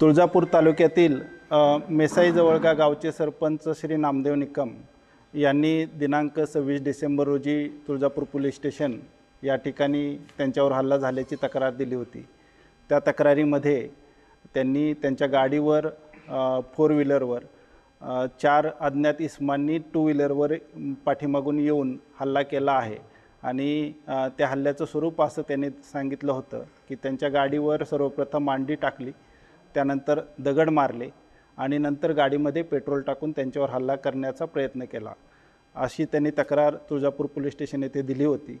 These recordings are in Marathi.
तुळजापूर तालुक्यातील मेसाईजवळगा गावचे सरपंच श्री नामदेव निकम यांनी दिनांक सव्वीस डिसेंबर रोजी तुळजापूर पोलीस स्टेशन या ठिकाणी त्यांच्यावर हल्ला झाल्याची तक्रार दिली होती. त्या तक्रारीमध्ये त्यांनी त्यांच्या गाडीवर फोर व्हीलरवर चार अज्ञात इस्मांनी टू व्हीलरवर पाठीमागून येऊन हल्ला केला आहे आणि त्या हल्ल्याचं स्वरूप असं त्यांनी सांगितलं होतं की त्यांच्या गाडीवर सर्वप्रथम मांडी टाकली त्यानंतर दगड मारले आणि नंतर गाडीमध्ये पेट्रोल टाकून त्यांच्यावर हल्ला करण्याचा प्रयत्न केला. अशी त्यांनी तक्रार तुळजापूर पोलीस स्टेशन येथे दिली होती.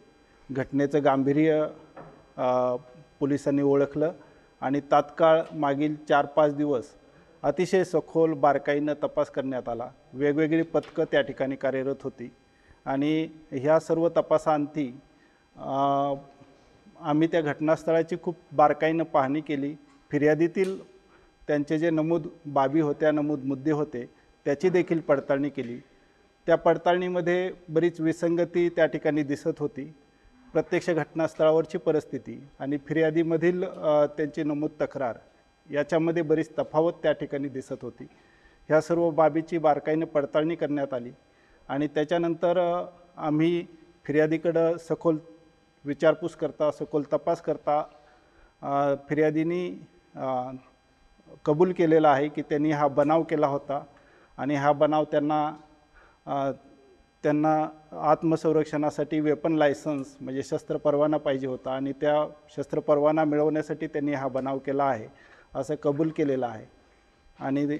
घटनेचं गांभीर्य पोलिसांनी ओळखलं आणि तात्काळ मागील चार पाच दिवस अतिशय सखोल बारकाईनं तपास करण्यात आला. वेगवेगळी पथकं त्या ठिकाणी कार्यरत होती आणि ह्या सर्व तपासाअंती आम्ही त्या घटनास्थळाची खूप बारकाईनं पाहणी केली. फिर्यादीतील त्यांचे जे नमूद बाबी होत्या नमूद मुद्दे होते त्याची देखील पडताळणी केली. त्या पडताळणीमध्ये बरीच विसंगती त्या ठिकाणी दिसत होती. प्रत्यक्ष घटनास्थळावरची परिस्थिती आणि फिर्यादीमधील त्यांची नमूद तक्रार याच्यामध्ये बरीच तफावत त्या ठिकाणी दिसत होती. ह्या सर्व बाबीची बारकाईने पडताळणी करण्यात आली आणि त्याच्यानंतर आम्ही फिर्यादीकडं सखोल विचारपूस करता सखोल तपास करता फिर्यादीनी कबूल केलेला आहे की त्यांनी हा बनाव केला होता आणि हा बनाव त्यांना त्यांना आत्मसंरक्षणासाठी वेपन लायसन्स म्हणजे शस्त्र परवाना पाहिजे होता आणि त्या शस्त्र परवाना मिळवण्यासाठी त्यांनी हा बनाव केला आहे असं कबूल केलेलं आहे. आणि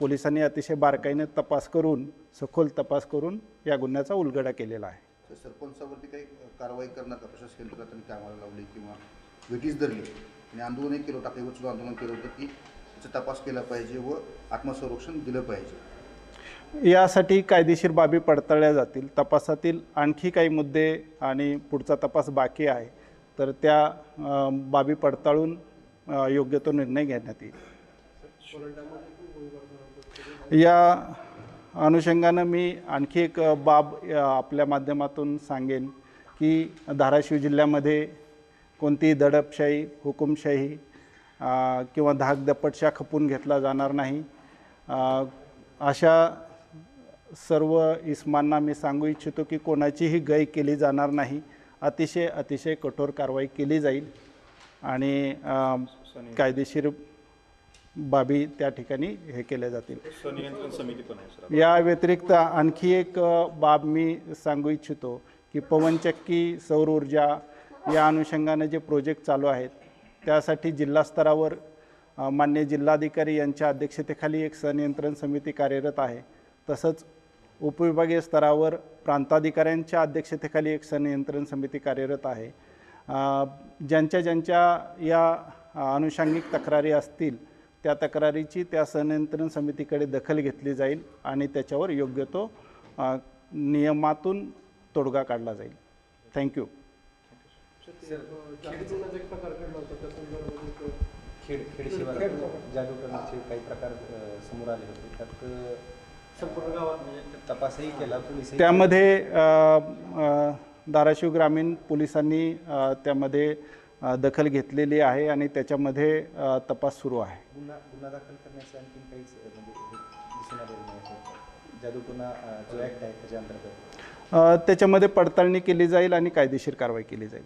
पोलिसांनी अतिशय बारकाईने तपास करून सखोल तपास करून या गुन्ह्याचा उलगडा केलेला आहे. सरपंचावरती काही कारवाई करणार प्रशासकीय यंत्रणांनी कामाला लावली किंवा धरली? आणि आंदोलनही केलं होतं आपल्या सुद्धा आंदोलन केलं होतं की त्याचा तपास केला पाहिजे व आत्मसंरक्षण दिलं पाहिजे. यासाठी कायदेशीर बाबी पडताळल्या जातील. तपासातील आणखी काही मुद्दे आणि पुढचा तपास बाकी आहे. तर त्या बाबी पडताळून योग्य तो निर्णय घेण्यात येईल. या अनुषंगानं मी आणखी एक बाब आपल्या माध्यमातून सांगेन की धाराशिव जिल्ह्यामध्ये कोणतीही दडपशाही हुकुमशाही किंवा धाकदपटशा खपून घेतला जाणार नाही. अशा सर्व इस्मांना मी सांगू इच्छितो की कोणाचीही गय केली जाणार नाही. अतिशय अतिशय कठोर कारवाई केली जाईल. आणि कायदेशीर बाबी त्या ठिकाणी हे केल्या जातील. या व्यतिरिक्त आणखी एक बाब मी सांगू इच्छितो की पवनचक्की सौर ऊर्जा या अनुषंगाने जे प्रोजेक्ट चालू आहेत त्यासाठी जिल्हास्तरावर मान्य जिल्हाधिकारी यांच्या अध्यक्षतेखाली एक संनियंत्रण समिती कार्यरत आहे. तसंच उपविभागीय स्तरावर प्रांताधिकाऱ्यांच्या अध्यक्षतेखाली एक संनियंत्रण समिती कार्यरत आहे. ज्यांच्या ज्यांच्या या अनुषंगिक तक्रारी असतील त्या तक्रारीची त्या संनियंत्रण समितीकडे दखल घेतली जाईल आणि त्याच्यावर योग्य तो नियमातून तोडगा काढला जाईल. थँक्यू खेड खेड शिवारात जादू करण्याचे काही प्रकार समोर आले होते. त्यात संपूर्ण गावात म्हणजे तपासही केला पोलिसही त्यामध्ये धाराशिव ग्रामीण पोलिसांनी त्यामध्ये दखल घेतलेली आहे आणि त्याच्यामध्ये तपास सुरू आहे. गुन्हा गुन्हा दाखल करण्याचं आणखी काहीच म्हणजे हे दिसून आलेलं नाही असं. जादू गुन्हा अ, जो ॲक्ट आहे त्याच्या अंतर्गत. त्याच्यामध्ये पडताळणी केली जाईल आणि कायदेशीर कारवाई केली जाईल.